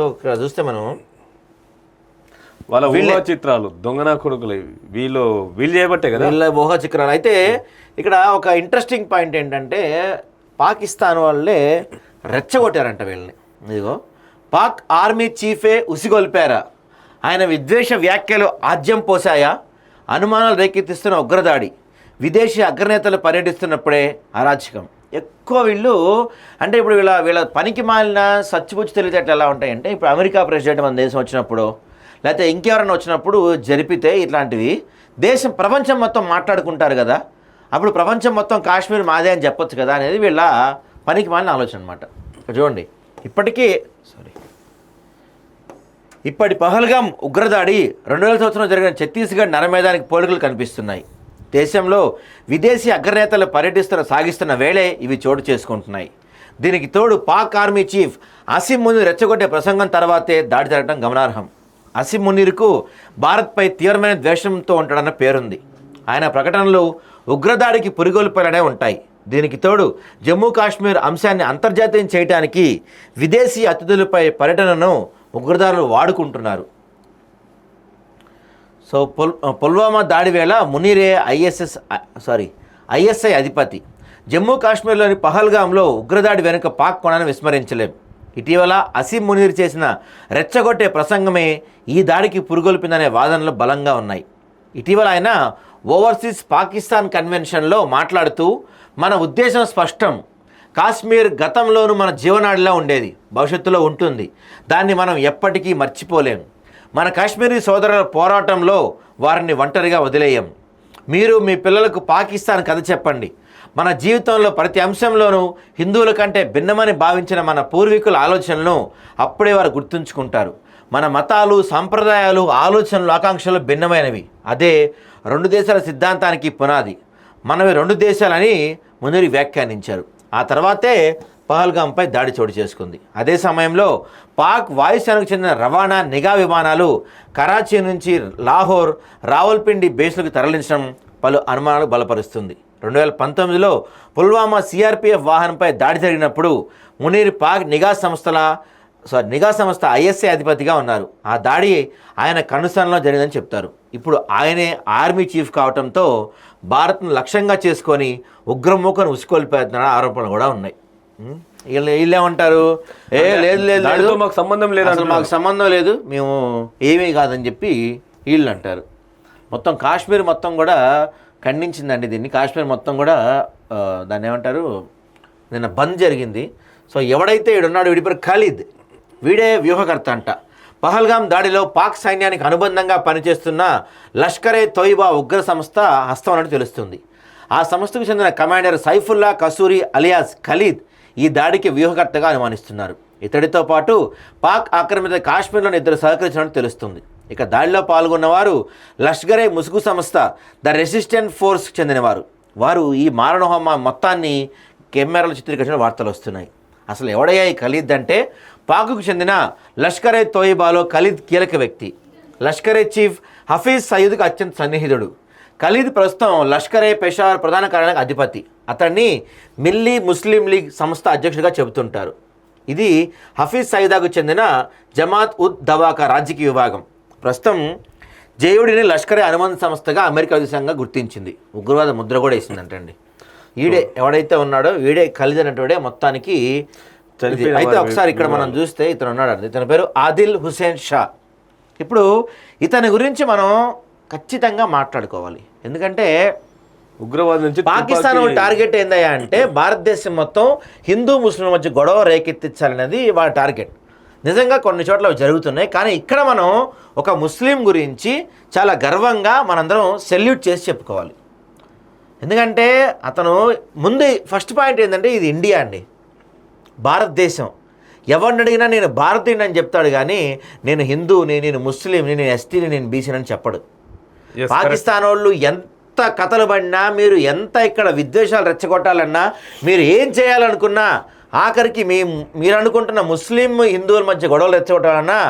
So ఇక్కడ చూస్తే మనం వాళ్ళ ఊహా చిత్రాలు దొంగన కొడుకులు. వీళ్ళు వీళ్ళు చేయబట్టే కదా? వీళ్ళ ఊహా చిత్రాలు. అయితే ఇక్కడ ఒక ఇంట్రెస్టింగ్ పాయింట్ ఏంటంటే పాకిస్తాన్ వాళ్ళే రెచ్చగొట్టారంట వీళ్ళని. ఇదిగో పాక్ ఆర్మీ చీఫే ఉసిగొల్పారా? ఆయన విద్వేష వ్యాఖ్యలు ఆజ్యం పోసాయా అనుమానాలు రేకెత్తిస్తున్న ఉగ్రదాడి విదేశీ అగ్రనేతలు పర్యటిస్తున్నప్పుడే అరాచకం. ఎక్కువ వీళ్ళు అంటే ఇప్పుడు వీళ్ళ వీళ్ళ పనికి మాలిన సచ్చిపుచ్చి తెలివితేటలు ఎలా ఉంటాయంటే ఇప్పుడు అమెరికా ప్రెసిడెంట్ మన దేశం వచ్చినప్పుడు లేకపోతే ఇంకెవరైనా వచ్చినప్పుడు జరిపితే ఇట్లాంటివి దేశం ప్రపంచం మొత్తం మాట్లాడుకుంటారు కదా అప్పుడు ప్రపంచం మొత్తం కాశ్మీర్ మాదే అని చెప్పొచ్చు కదా అనేది వీళ్ళ పనికి మాలిన ఆలోచన అనమాట చూడండి ఇప్పటికీ సారీ ఇప్పటి పహల్గాం ఉగ్రదాడి రెండు వేల సంవత్సరం జరిగిన ఛత్తీస్గఢ్ నరమేదానికి పోలికలు కనిపిస్తున్నాయి. దేశంలో విదేశీ అగ్రనేతలు పర్యటిస్తున్న సాగిస్తున్న వేళే ఇవి చోటు చేసుకుంటున్నాయి. దీనికి తోడు పాక్ ఆర్మీ చీఫ్ అసిమ్ మునీర్ రెచ్చగొట్టే ప్రసంగం తర్వాతే దాడి జరగడం గమనార్హం. అసిం మునీర్కు భారత్పై తీవ్రమైన ద్వేషంతో ఉంటాడన్న పేరుంది. ఆయన ప్రకటనలు ఉగ్రదాడికి పురిగొల్పలనే ఉంటాయి. దీనికి తోడు జమ్మూ కాశ్మీర్ అంశాన్ని అంతర్జాతీయం చేయడానికి విదేశీ అతిథులపై పర్యటనను ఉగ్రదారులు వాడుకుంటున్నారు. సో పుల్ పుల్వామా దాడి వేళ మునీరే ఐఎస్ఎస్ సారీ ఐఎస్ఐ అధిపతి. జమ్మూ కాశ్మీర్లోని పహల్గాంలో ఉగ్రదాడి వెనుక పాక్ కొనను విస్మరించలేం. ఇటీవల అసీం మునీర్ చేసిన రెచ్చగొట్టే ప్రసంగమే ఈ దాడికి పురుగొల్పిందనే వాదనలు బలంగా ఉన్నాయి. ఇటీవల ఆయన ఓవర్సీస్ పాకిస్తాన్ కన్వెన్షన్లో మాట్లాడుతూ మన ఉద్దేశం స్పష్టం. కాశ్మీర్ గతంలోనూ మన జీవనాడిలా ఉండేది భవిష్యత్తులో ఉంటుంది. దాన్ని మనం ఎప్పటికీ మర్చిపోలేము మన కాశ్మీరీ సోదరుల పోరాటంలో వారిని ఒంటరిగా వదిలేయం. మీరు మీ పిల్లలకు పాకిస్తాన్ కథ చెప్పండి. మన జీవితంలో ప్రతి అంశంలోనూ హిందువుల కంటే భిన్నమని భావించిన మన పూర్వీకుల ఆలోచనలను అప్పుడే వారు గుర్తుంచుకుంటారు. మన మతాలు సాంప్రదాయాలు ఆలోచనలు ఆకాంక్షలు భిన్నమైనవి. అదే రెండు దేశాల సిద్ధాంతానికి పునాది. మనవి రెండు దేశాలని మునిరి వ్యాఖ్యానించారు. ఆ తర్వాతే పహల్గాంపై దాడి చోటు చేసుకుంది. అదే సమయంలో పాక్ వాయుసేనకు చెందిన రవాణా నిఘా విమానాలు కరాచీ నుంచి లాహోర్ రావల్పిండి బేస్లకు తరలించడం పలు అనుమానాలు బలపరుస్తుంది. రెండు వేల పంతొమ్మిదిలో పుల్వామా సిఆర్పిఎఫ్ వాహనంపై దాడి జరిగినప్పుడు మునీర్ పాక్ నిఘా సంస్థల సారీ నిఘా సంస్థ ఐఎస్ఐ అధిపతిగా ఉన్నారు. ఆ దాడి ఆయన కనుసరణలో జరిగిందని చెప్తారు. ఇప్పుడు ఆయనే ఆర్మీ చీఫ్ కావడంతో భారత్ను లక్ష్యంగా చేసుకొని ఉగ్రమూకను ఉసుకొల్పేస్తున్న ఆరోపణలు కూడా ఉన్నాయి. వీళ్ళు వీళ్ళు ఏమంటారు ఏ లేదు లేదు లేదు. మాకు సంబంధం లేదు అసలు మాకు సంబంధం లేదు. మేము ఏమీ కాదని చెప్పి వీళ్ళు అంటారు. మొత్తం కాశ్మీర్ మొత్తం కూడా ఖండించిందండి దీన్ని. కాశ్మీర్ మొత్తం కూడా దాన్ని ఏమంటారు? నిన్న బంద్ జరిగింది. సో ఎవడైతే ఈడున్నాడో వీడి పేరు ఖలీద్. వీడే వ్యూహకర్త అంట. పహల్గాం దాడిలో పాక్ సైన్యానికి అనుబంధంగా పనిచేస్తున్న లష్కరే తోయిబా ఉగ్ర సంస్థ హస్తం అన్నట్టు తెలుస్తుంది. ఆ సంస్థకు చెందిన కమాండర్ సైఫుల్లా కసూరి అలియాస్ ఖలీద్ ఈ దాడికి వ్యూహకర్తగా అనుమానిస్తున్నారు. ఇతడితో పాటు పాక్ ఆక్రమిత కాశ్మీర్లోని ఇద్దరు సహకరించినట్టు తెలుస్తుంది. ఇక దాడిలో పాల్గొన్నవారు లష్కరే ముసుగు సంస్థ ద రెసిస్టెంట్ ఫోర్స్ చెందినవారు. వారు ఈ మారణహోమ మొత్తాన్ని కెమెరాలు చిత్రీకరించిన వార్తలు వస్తున్నాయి. అసలు ఎవడయ్యా ఈ ఖలీద్ అంటే? పాకుకు చెందిన లష్కరే తోయిబాలో ఖలీద్ కీలక వ్యక్తి. లష్కరే చీఫ్ హఫీజ్ సయీద్కు అత్యంత సన్నిహితుడు. ఖలీద్ ప్రస్తుతం లష్కరే పెషావర్ ప్రధాన కార్యాలయానికి అధిపతి. అతన్ని మిల్లీ ముస్లిం లీగ్ సంస్థ అధ్యక్షుడిగా చెబుతుంటారు. ఇది హఫీజ్ సయీదాకు చెందిన జమాత్ ఉద్ దవాకా రాజకీయ విభాగం. ప్రస్తుతం జేయుడిని లష్కరే అనుబంధ సంస్థగా అమెరికా దేశంగా గుర్తించింది. ఉగ్రవాద ముద్ర కూడా వేసిందంటండి. ఈడే ఎవడైతే ఉన్నాడో వీడే ఖలీద్ అనేటోడే మొత్తానికి అయితే ఒకసారి ఇక్కడ మనం చూస్తే ఇతను ఉన్నాడు ఇతని పేరు ఆదిల్ హుసేన్ షా. ఇప్పుడు ఇతని గురించి మనం ఖచ్చితంగా మాట్లాడుకోవాలి. ఎందుకంటే ఉగ్రవాదం నుంచి పాకిస్తాన్ టార్గెట్ ఏందయ్యా అంటే భారతదేశం మొత్తం హిందూ ముస్లిం మధ్య గొడవ రేకెత్తించాలనేది వాళ్ళ టార్గెట్. నిజంగా కొన్ని చోట్ల అవి జరుగుతున్నాయి. కానీ ఇక్కడ మనం ఒక ముస్లిం గురించి చాలా గర్వంగా మనందరం సెల్యూట్ చేసి చెప్పుకోవాలి. ఎందుకంటే అతను ముందు ఫస్ట్ పాయింట్ ఏంటంటే ఇది ఇండియా అండి. భారతదేశం. ఎవరిని అడిగినా నేను భారతీయుని అని చెప్తాడు కానీ నేను హిందూని నేను ముస్లింని నేను ఎస్టీని నేను బీసీని అని చెప్పడు. పాకిస్తాన్ వాళ్ళు ఎంత కథలు పడినా మీరు ఎంత ఇక్కడ విద్వేషాలు రెచ్చగొట్టాలన్నా మీరు ఏం చేయాలనుకున్నా ఆఖరికి మీ మీరు అనుకుంటున్న ముస్లిం హిందువుల మధ్య గొడవలు రెచ్చగొట్టాలన్నా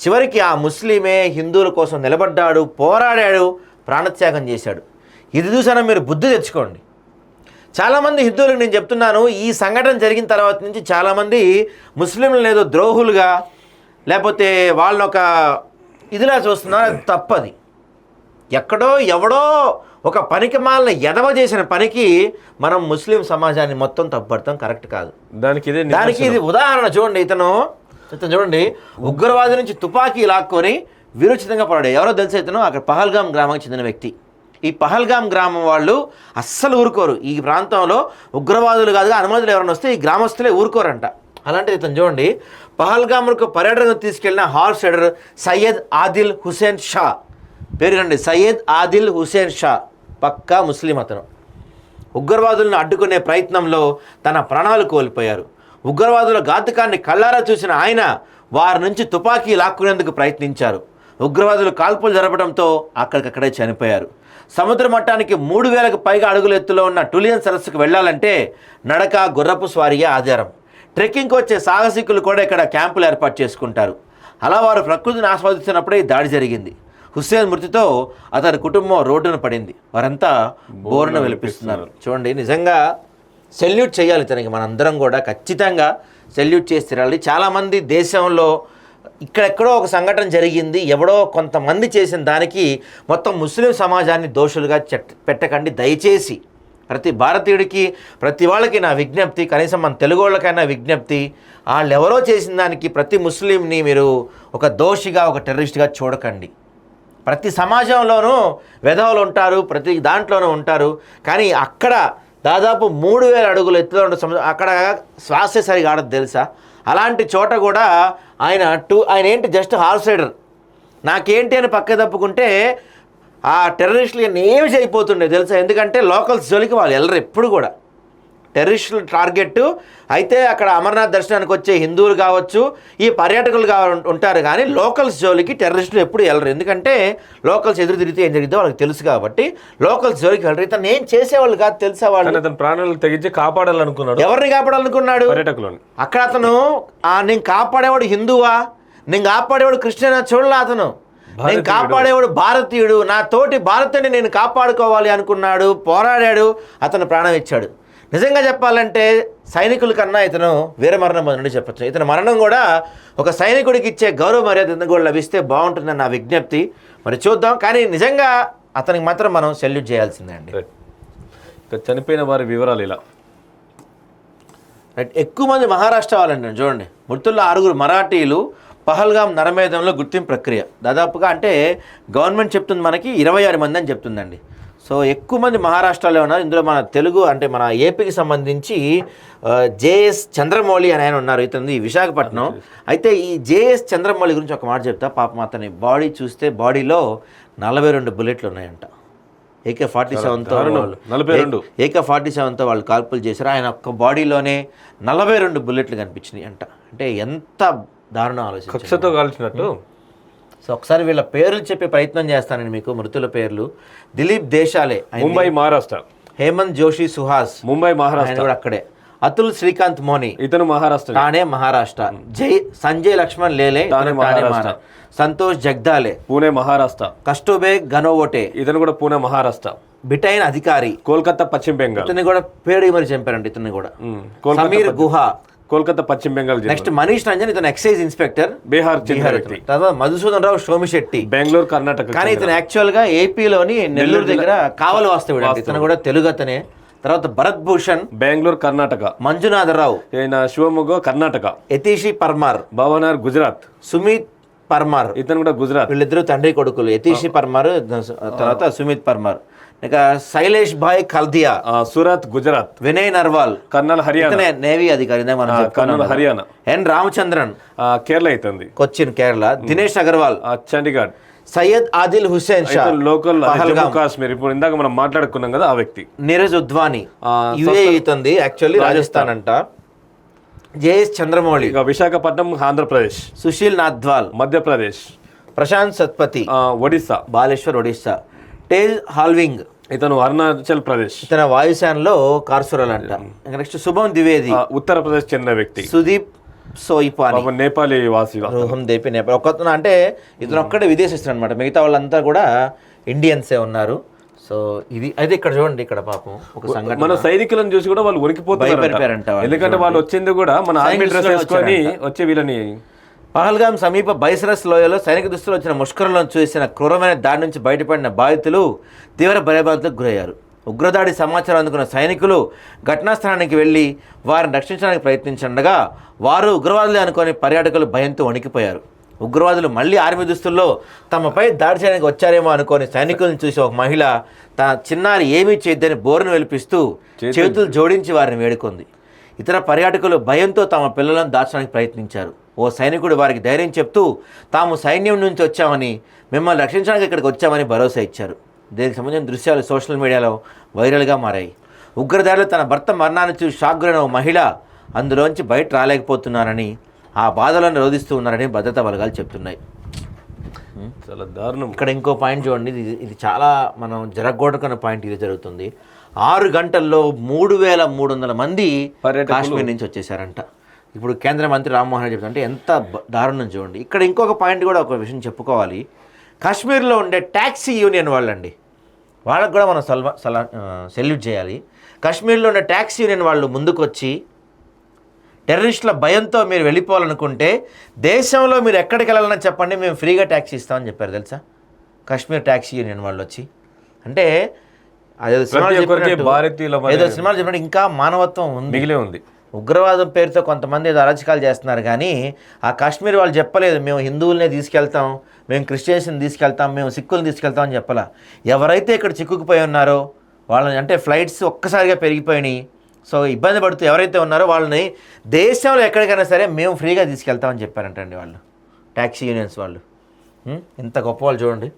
చివరికి ఆ ముస్లిమే హిందువుల కోసం నిలబడ్డాడు పోరాడాడు ప్రాణత్యాగం చేశాడు. ఇది చూసానా మీరు? బుద్ధి తెచ్చుకోండి. చాలామంది హిందువులకు నేను చెప్తున్నాను ఈ సంఘటన జరిగిన తర్వాత నుంచి చాలామంది ముస్లింలను ఏదో ద్రోహులుగా లేకపోతే వాళ్ళని ఒక ఇదిలా చూస్తున్నారు? అది తప్పది. ఎక్కడో ఎవడో ఒక పనికి మాలిన ఎదవ చేసిన పనికి మనం ముస్లిం సమాజాన్ని మొత్తం తప్పుపడతాం కరెక్ట్ కాదు. దానికి ఇదే దానికి ఇది ఉదాహరణ చూడండి ఇతను. ఇతను చూడండి ఉగ్రవాది నుంచి తుపాకీ లాక్కొని విరుచితంగా పడాడు ఎవరో తెలిసి ఇతను? అక్కడ పహల్గాం గ్రామానికి చెందిన వ్యక్తి. ఈ పహల్గాం గ్రామం వాళ్ళు అస్సలు ఊరుకోరు. ఈ ప్రాంతంలో ఉగ్రవాదులు కాదుగా అనుమతులు ఎవరైనా వస్తే ఈ గ్రామస్తులే ఊరుకోరంట. అలాంటిది ఇతను చూడండి పహల్గాములకు పర్యటనకు తీసుకెళ్ళిన హార్స్ రైడర్ సయ్యద్ ఆదిల్ హుసేన్ షా. పేరు రండి సయ్యద్ ఆదిల్ హుసేన్ షా పక్కా ముస్లిం అతను. ఉగ్రవాదులను అడ్డుకునే ప్రయత్నంలో తన ప్రాణాలు కోల్పోయారు. ఉగ్రవాదుల ఘాతుకాన్ని కళ్ళారా చూసిన ఆయన వారి నుంచి తుపాకీ లాక్కునేందుకు ప్రయత్నించారు. ఉగ్రవాదులు కాల్పులు జరపడంతో అక్కడికక్కడే చనిపోయారు. సముద్ర మట్టానికి మూడు వేలకు పైగా అడుగుల ఎత్తులో ఉన్న టులియన్ సరస్సుకు వెళ్ళాలంటే నడక గుర్రపు స్వారీయే ఆధారం. ట్రెక్కింగ్కి వచ్చే సాహసికులు కూడా ఇక్కడ క్యాంపులు ఏర్పాటు చేసుకుంటారు. అలా వారు ప్రకృతిని ఆస్వాదిస్తున్నప్పుడే ఈ దాడి జరిగింది. హుస్సేన్ మృతితో అతని కుటుంబం రోడ్డున పడింది. వారంతా బోరున వెలిపిస్తున్నారు. చూడండి నిజంగా సెల్యూట్ చేయాలి తనకి. మనందరం కూడా ఖచ్చితంగా సెల్యూట్ చేసి తిరాలి. చాలామంది దేశంలో ఇక్కడెక్కడో ఒక సంఘటన జరిగింది. ఎవడో కొంతమంది చేసిన దానికి మొత్తం ముస్లిం సమాజాన్ని దోషులుగా చెట్ పెట్టకండి. దయచేసి ప్రతి భారతీయుడికి ప్రతి వాళ్ళకి నా విజ్ఞప్తి కనీసం మన తెలుగు వాళ్ళకైనా విజ్ఞప్తి వాళ్ళు ఎవరో చేసిన దానికి ప్రతి ముస్లింని మీరు ఒక దోషిగా ఒక టెర్రరిస్ట్గా చూడకండి. ప్రతి సమాజంలోనూ వెధవలు ఉంటారు ప్రతి దాంట్లోనూ ఉంటారు. కానీ అక్కడ దాదాపు మూడు వేల అడుగులు ఎత్తులో ఉండే అక్కడ శ్వాస సరిగా ఆడదు తెలుసా? అలాంటి చోట కూడా ఆయన టూ ఆయన ఏంటి జస్ట్ హార్స్ రైడర్. నాకేంటి అని పక్క తప్పుకుంటే ఆ టెర్రరిస్టులు ఏమి చేయిపోతుండే తెలుసా? ఎందుకంటే లోకల్స్ జోలికి వాళ్ళు వెళ్ళరు ఎప్పుడు కూడా. టెర్రరిస్టుల టార్గెట్ అయితే అక్కడ అమర్నాథ్ దర్శనానికి వచ్చే హిందువులు కావచ్చు ఈ పర్యాటకులు కావ ఉంటారు కానీ లోకల్స్ జోలికి టెర్రరిస్టులు ఎప్పుడు వెళ్ళరు ఎందుకంటే లోకల్స్ ఎదురు తిరిగితే ఏం జరిగిందో వాళ్ళకి తెలుసు కాబట్టి లోకల్స్ జోలికి వెళ్ళరు. ఇతను ఏం చేసేవాళ్ళు కాదు తెలుసా వాళ్ళు? అతను ప్రాణాలు తెగించి కాపాడాలనుకున్నాడు. ఎవరిని కాపాడాలనుకున్నాడు? పర్యాటకులను. అక్కడ అతను నేను కాపాడేవాడు హిందువా? నేను కాపాడేవాడు క్రిస్టియన్? చూడలే అతను. నేను కాపాడేవాడు భారతీయుడు. నా తోటి భారతీయుని నేను కాపాడుకోవాలి అనుకున్నాడు పోరాడాడు అతను ప్రాణం ఇచ్చాడు. నిజంగా చెప్పాలంటే సైనికుల కన్నా ఇతను వీరమరణం పొందినట్టు చెప్పచ్చు. ఇతని మరణం కూడా ఒక సైనికుడికి ఇచ్చే గౌరవ మర్యాద ఇతను కూడా లభిస్తే బాగుంటుందని నా విజ్ఞప్తి. మరి చూద్దాం. కానీ నిజంగా అతనికి మాత్రం మనం సెల్యూట్ చేయాల్సిందే అండి. ఇక చనిపోయిన వారి వివరాలు ఇలా. రైట్ ఎక్కువ మంది మహారాష్ట్ర వాళ్ళండి. చూడండి. మృతుల్లో ఆరుగురు మరాఠీలు పహల్గాం నరమేధంలో గుర్తింపు ప్రక్రియ. దాదాపుగా అంటే గవర్నమెంట్ చెప్తుంది మనకి ఇరవై ఆరు మంది అని చెప్తుందండి. సో ఎక్కువ మంది మహారాష్ట్రలో ఉన్నారు. ఇందులో మన తెలుగు అంటే మన ఏపీకి సంబంధించి జేఎస్ చంద్రమౌళి అని ఆయన ఉన్నారు. ఇతను విశాఖపట్నం. అయితే ఈ జేఎస్ చంద్రమౌళి గురించి ఒక మాట చెప్తా. పాపం అతని బాడీ చూస్తే బాడీలో నలభై రెండు బుల్లెట్లు ఉన్నాయంట. ఏకే ఫార్టీ సెవెన్తో. నలభై రెండు. ఏక ఫార్టీ సెవెన్తో వాళ్ళు కాల్పులు చేశారు. ఆయన ఒక్క బాడీలోనే నలభై రెండు బుల్లెట్లు కనిపించినాయి అంట అంటే ఎంత దారుణం ఆలోచన కక్షతో కాల్చినట్టు? సో ఒకసారి వీళ్ళ పేర్లు చెప్పే ప్రయత్నం చేస్తానండి మీకు మృతుల పేర్లు. దిలీప్ దేశాలే ముంబై మహారాష్ట్ర. హేమంత్ జోషి సుహాస్. ముంబై మహారాష్ట్ర. కూడా అక్కడే. అతుల్ శ్రీకాంత్ మోని. ఇతను మహారాష్ట్ర. ఠాణే మహారాష్ట్ర. జై సంజయ్ లక్ష్మణ్ లేలే సంతోష్ జగ్దాలే. పూణే మహారాష్ట్ర. కస్టోబే గనోవోటే. ఇతను కూడా పూణే మహారాష్ట్ర. బిటైన్ అధికారి. కోల్కతా పశ్చిమ బెంగాల్. ఇతన్ని కూడా పేరు మరి చంపారండి ఇతన్ని కూడా. సమీర్ గుహ. కోల్కతా పశ్చిమ బెంగాల్ నెక్స్ట్ మనీష్ రంజన్ ఇతను ఎక్సైజ్ ఇన్స్పెక్టర్. బీహార్ బీహార్. తర్వాత మధుసూదన్ రావు సోమిశెట్టి బెంగళూరు కర్ణాటక కానీ ఇతను యాక్చువల్గా ఏపీలోని నెల్లూరు దగ్గర కావలి వాస్తవుడు. ఇతను కూడా తెలుగు అతనే. తర్వాత భరత్ భూషణ్ బెంగళూరు కర్ణాటక. మంజునాథరావు ఈయన శివమొగ్గ కర్ణాటక. యతీషి పర్మార్. భవనార్ గుజరాత్. సుమిత్ పర్మార్. ఇతను కూడా గుజరాత్. వీళ్ళిద్దరు తండ్రి కొడుకులు. యతీషి పర్మార్ తర్వాత సుమిత్ పర్మార్. ఇక శైలేష్ భాయ్ కల్దియా సూరత్ గుజరాత్. వినయ్ నర్వాల్. కర్నల్ హర్యానా. నేవీ అధికారి కర్నూలు. హర్యానా. ఎన్ రామచంద్రన్. కేరళ ఇతంది కొచ్చిన్ కేరళ. దినేష్ అగర్వాల్. చండీగఢ్. సయ్యద్ ఆదిల్ హుస్సేన్ షా. లోకల్ జమ్మూ కాశ్మీర్. ఇప్పుడు ఇందాక మనం మాట్లాడుకున్నాం కదా ఆ వ్యక్తి. నీరజ్ ఉద్వాని. యుఏ ఇతంది యాక్చువల్లీ రాజస్థాన్. అంట. జేఎస్ చంద్రమౌళి. విశాఖపట్నం ఆంధ్రప్రదేశ్. సుశీల్ నాథ్వాల్. మధ్యప్రదేశ్. ప్రశాంత్ సత్పతి. ఒడిస్సా. బాలేశ్వర్ ఒడిస్సా. టేల్ హాల్వింగ్. ఇతను అరుణాచల్ ప్రదేశ్. ఇతన వాయుసేనలో కార్సురల్ అంట నెక్స్ట్ శుభం ద్వివేది. ఉత్తరప్రదేశ్ చెందిన వ్యక్తి. సుదీప్ సోయిపాని. నేపాలీ వాసి రోహం దేపి నేపాల్. ఒక్కతను అంటే ఇతను ఒక్కడే విదేశిస్తాడు అనమాట మిగతా వాళ్ళంతా కూడా ఇండియన్సే ఉన్నారు. సో ఇది అయితే ఇక్కడ చూడండి ఇక్కడ పాపం ఒక సంఘటన. మన సైనికులను చూసి కూడా వాళ్ళు వాళ్ళు. ఎందుకంటే వాళ్ళు వచ్చింది కూడా మన ఆర్మీ డ్రెస్ వేసుకొని వచ్చి వీళ్ళని పహల్గాం సమీప బైసరస్ లోయలో సైనిక దుస్తులు వచ్చిన ముష్కరంలో చూసిన క్రూరమైన దాడి నుంచి బయటపడిన బాధితులు తీవ్ర భయభ్రాంతులకు గురయ్యారు. ఉగ్రదాడి సమాచారం అందుకున్న సైనికులు ఘటనా స్థలానికి వెళ్ళి వారిని రక్షించడానికి ప్రయత్నించండగా వారు ఉగ్రవాదులే అనుకొని పర్యాటకులు భయంతో వణికిపోయారు. ఉగ్రవాదులు మళ్ళీ ఆర్మీ దుస్తుల్లో తమపై దాడి చేయడానికి వచ్చారేమో అనుకొని సైనికులను చూసి ఒక మహిళ తన చిన్నారి ఏమీ చేయొద్దని బోరును వెలిపిస్తూ చేతులు జోడించి వారిని వేడుకుంది. ఇతర పర్యాటకులు భయంతో తమ పిల్లలను దాచడానికి ప్రయత్నించారు. ఓ సైనికుడు వారికి ధైర్యం చెప్తూ తాము సైన్యం నుంచి వచ్చామని మిమ్మల్ని రక్షించడానికి ఇక్కడికి వచ్చామని భరోసా ఇచ్చారు. దీనికి సంబంధించిన దృశ్యాలు సోషల్ మీడియాలో వైరల్గా మారాయి. ఉగ్రదాడిలో తన భర్త మరణాన్ని చూసి షాక్ గురైన ఓ మహిళ అందులోంచి బయట రాలేకపోతున్నారని ఆ బాధలను రోధిస్తూ ఉన్నారని భద్రతా బలగాలు చెప్తున్నాయి. చాలా దారుణం. ఇక్కడ ఇంకో పాయింట్ చూడండి. ఇది ఇది చాలా మనం జరగకూడకన్న పాయింట్ ఇది జరుగుతుంది. ఆరు గంటల్లో మూడు వేల మూడు వందల మంది. కాశ్మీర్ నుంచి వచ్చేసారంట. ఇప్పుడు కేంద్ర మంత్రి రామ్మోహన్ రెడ్డి చెప్తుంటే ఎంత దారుణం చూడండి. ఇక్కడ ఇంకొక పాయింట్ కూడా ఒక విషయం చెప్పుకోవాలి. కాశ్మీర్లో ఉండే ట్యాక్సీ యూనియన్ వాళ్ళండి. వాళ్ళకు కూడా మనం సల్వా సలా సెల్యూట్ చేయాలి. కాశ్మీర్లో ఉండే ట్యాక్సీ యూనియన్ వాళ్ళు ముందుకొచ్చి టెర్రరిస్టుల భయంతో మీరు వెళ్ళిపోవాలనుకుంటే దేశంలో మీరు ఎక్కడికి వెళ్ళాలని చెప్పండి మేము ఫ్రీగా ట్యాక్సీ ఇస్తామని చెప్పారు తెలుసా? కాశ్మీర్ ట్యాక్సీ యూనియన్ వాళ్ళు వచ్చి. అంటే అదేదో సినిమాలో చెప్పినట్టు- ఏదో సినిమాలు చెప్పినట్టు ఇంకా మానవత్వం ఉంది. మిగిలే ఉంది. ఉగ్రవాదం పేరుతో కొంతమంది ఏదో అరాచకాలు చేస్తున్నారు కానీ ఆ కాశ్మీర్ వాళ్ళు చెప్పలేదు మేము హిందువులనే తీసుకెళ్తాం మేము క్రిస్టియన్స్ని తీసుకెళ్తాం మేము సిక్కుల్ని తీసుకెళ్తాం అని చెప్పాల. ఎవరైతే ఇక్కడ చిక్కుకుపోయి ఉన్నారో వాళ్ళని అంటే ఫ్లైట్స్ ఒక్కసారిగా పెరిగిపోయినాయి. సో ఇబ్బంది పడుతూ ఎవరైతే ఉన్నారో వాళ్ళని దేశంలో ఎక్కడికైనా సరే మేము ఫ్రీగా తీసుకెళ్తామని చెప్పారంటండి వాళ్ళు. ట్యాక్సీ యూనియన్స్ వాళ్ళు. ఇంత ఎంత గొప్ప వాళ్ళు చూడండి.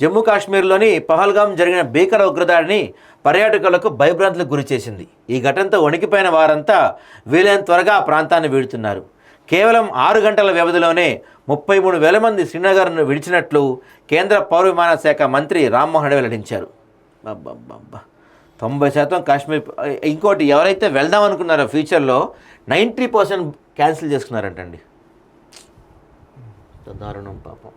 జమ్మూ కాశ్మీర్లోని పహల్గాం జరిగిన భీకర ఉగ్రదాడిని పర్యాటకులకు భయభ్రాంతులకు గురి చేసింది. ఈ ఘటనతో వణికిపోయిన వారంతా వీలైన త్వరగా ఆ ప్రాంతాన్ని వీడుతున్నారు. కేవలం ఆరు గంటల వ్యవధిలోనే ముప్పై మూడు వేల మంది శ్రీనగర్ను విడిచినట్లు కేంద్ర పౌర విమాన శాఖ మంత్రి రామ్మోహన్ వెల్లడించారు. అబ్బబ్బబ్బా తొంభై శాతం కాశ్మీర్ ఇంకోటి ఎవరైతే వెళ్దాం అనుకున్నారో ఫ్యూచర్లో నైంటీ పర్సెంట్ క్యాన్సిల్ చేసుకున్నారంటండి. దారుణం పాపం.